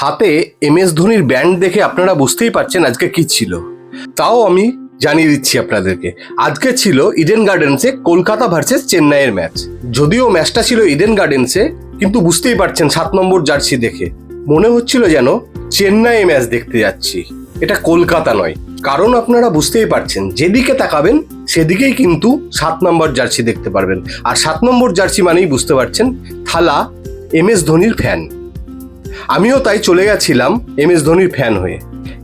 হাতে M S ধোনির band দেখে আপনারা বুঝতেই পারছেন আজকে কি ছিল। তাও আমি জানিয়ে দিচ্ছি আপনাদেরকে, আজকে ছিল ইডেন গার্ডেন্সে কলকাতা ভার্সেস চেন্নাইয়ের ম্যাচ যদিও ম্যাচটা ছিল ইডেন গার্ডেন্সে কিন্তু বুঝতেই পারছেন সাত নম্বর জার্সি দেখে। মনে হচ্ছিল যেন চেন্নাই ম্যাচ দেখতে যাচ্ছি। এটা কলকাতা নয়। কারণ আপনারা বুঝতেই পারছেন, যেদিকে তাকাবেন, সেদিকেই কিন্তু সাত নম্বর জার্সি দেখতে পারবেন। আর সাত নম্বর জার্সি মানেই বুঝতে পারছেন, থালা এম এস ধোনির ফ্যান আমিও তাই চলে গেছিলাম এম এস ধোনির ফ্যান হয়ে।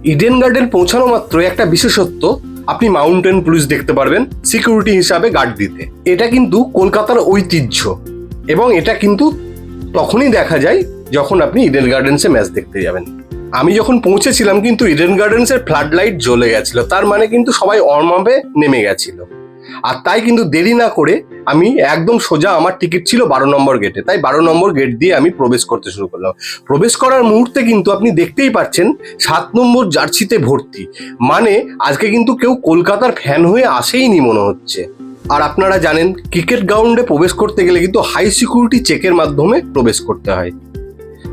ইডেন গার্ডেন পৌঁছানো মাত্র একটা বিশেষত্ব, আপনি মাউন্টেন পুলিশ দেখতে পারবেন সিকিউরিটি হিসাবে গার্ড দিতে। এটা কিন্তু কলকাতার ঐতিহ্য এবং এটা কিন্তু তখনই দেখা যায় যখন আপনি ইডেন গার্ডেন্সে ম্যাচ দেখতে যাবেন। আমি যখন পৌঁছেছিলাম কিন্তু ইডেন গার্ডেন্সের ফ্লাড লাইট জ্বলে গেছিল, তার মানে কিন্তু সবাই অর্মাবে নেমে গেছিল। আর তাই কিন্তু দেরি না করে আমি একদম সোজা আমার টিকিট ছিল বারো নম্বর গেটে তাই বারো নম্বর গেট দিয়ে আমি প্রবেশ করতে শুরু করলাম। প্রবেশ করার মুহূর্তে কিন্তু আপনি দেখতেই পাচ্ছেন সাত নম্বর জার্সিতে ভর্তি। মানে আজকে কিন্তু কেউ কলকাতার ফ্যান হয়ে আসেইনি মনে হচ্ছে। আর আপনারা জানেন ক্রিকেট গ্রাউন্ডে প্রবেশ করতে গেলে কিন্তু হাই সিকিউরিটি চেকের মাধ্যমে প্রবেশ করতে হয়।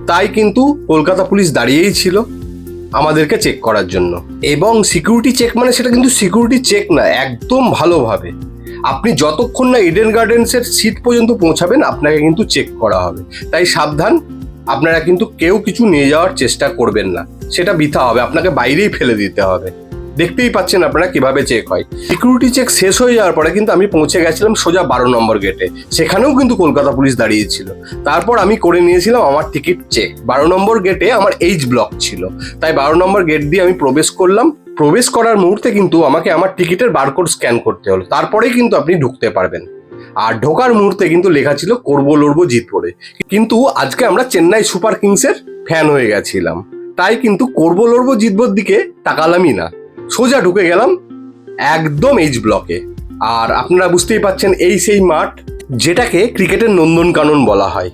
তাই কিন্তু কলকাতা পুলিশ দাঁড়িয়েই ছিল। আমাদেরকে চেক করার জন্য। এবং সিকিউরিটি চেক মানে সেটা কিন্তু সিকিউরিটি চেক না, একদম ভালোভাবে। আপনি যতক্ষণ না ইডেন গার্ডেন্সের সিট পর্যন্ত পৌঁছাবেন, আপনাকে কিন্তু চেক করা হবে। তাই সাবধান, আপনারা কিন্তু কেউ কিছু নিয়ে যাওয়ার চেষ্টা করবেন না। সেটা বৃথা হবে, আপনাকে বাইরেই ফেলে দিতে হবে। দেখতেই পাচ্ছেন আপনারা কীভাবে চেক হয়। সিকিউরিটি চেক শেষ হয়ে যাওয়ার পরে কিন্তু আমি পৌঁছে গেছিলাম সোজা বারো নম্বর গেটে সেখানেও কিন্তু কলকাতা পুলিশ দাঁড়িয়েছিল। তারপর আমি করে নিয়েছিলাম আমার টিকিট চেক বারো নম্বর গেটে আমার এইচ ব্লক ছিল। তাই বারো নম্বর গেট দিয়ে আমি প্রবেশ করলাম। প্রবেশ করার মুহূর্তে কিন্তু আমাকে আমার টিকিটের বারকোড স্ক্যান করতে হলো। তারপরেই কিন্তু আপনি ঢুকতে পারবেন। আর ঢোকার মুহূর্তে কিন্তু লেখা ছিল করব, লড়বো, জিতবো কিন্তু আজকে আমরা চেন্নাই সুপার কিংসের ফ্যান হয়ে গেছিলাম। তাই কিন্তু করব, লড়বো, জিতবোর দিকে তাকালামই না। সোজা ঢুকে গেলাম একদম এইচ ব্লকে আর আপনারা বুঝতেই পাচ্ছেন এই সেই মাঠ, যেটাকে ক্রিকেটের নন্দনকানন বলা হয়।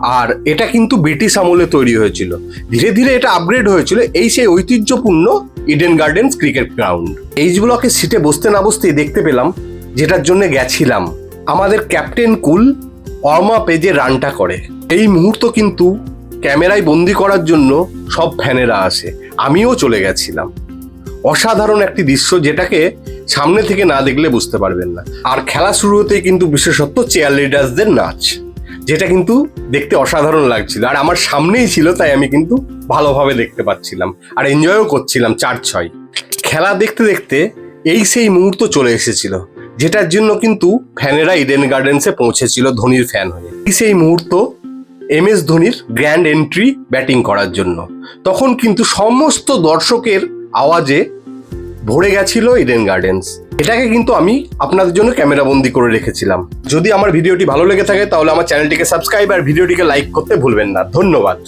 আর এটা কিন্তু ব্রিটিশ আমলে তৈরি হয়েছিল। ধীরে ধীরে এটা আপগ্রেড হয়েছিল এই সেই ঐতিহ্যপূর্ণ Eden Gardens cricket ground H ব্লকে সিটে বসতে না বসতেই দেখতে পেলাম, যেটার জন্য গেছিলাম। আমাদের ক্যাপ্টেন কুল অর্মা পেজে রানটা করে, এই মুহূর্ত কিন্তু ক্যামেরায় বন্দি করার জন্য সব ফ্যানেরা আসে। আমিও চলে গেছিলাম। অসাধারণ একটি দৃশ্য যেটাকে সামনে থেকে না দেখলে বুঝতে পারবেন না। আর খেলা শুরু হতেই কিন্তু বিশেষত্ব চেয়ার লিডার্সদের নাচ, যেটা কিন্তু দেখতে অসাধারণ লাগছিল। আর আমার সামনেই ছিল, তাই আমি কিন্তু ভালোভাবে দেখতে পাচ্ছিলাম আর এনজয়ও করছিলাম চার ছয়। খেলা দেখতে দেখতে এই সেই মুহূর্ত চলে এসেছিল, যেটার জন্য কিন্তু ফ্যানেরা ইডেন গার্ডেন্সে পৌঁছেছিল ধোনির ফ্যান হয়ে। এই সেই মুহূর্ত এম এস ধোনির গ্র্যান্ড এন্ট্রি ব্যাটিং করার জন্য। তখন কিন্তু সমস্ত দর্শকের আওয়াজে ভরে গেছিল ইডেন গার্ডেন্স এটাকে কিন্তু আমি আপনাদের জন্য ক্যামেরা বন্দি করে রেখেছিলাম। যদি আমার ভিডিওটি ভালো লেগে থাকে, তাহলে আমার চ্যানেলটিকে সাবস্ক্রাইব আর ভিডিওটিকে লাইক করতে ভুলবেন না। ধন্যবাদ।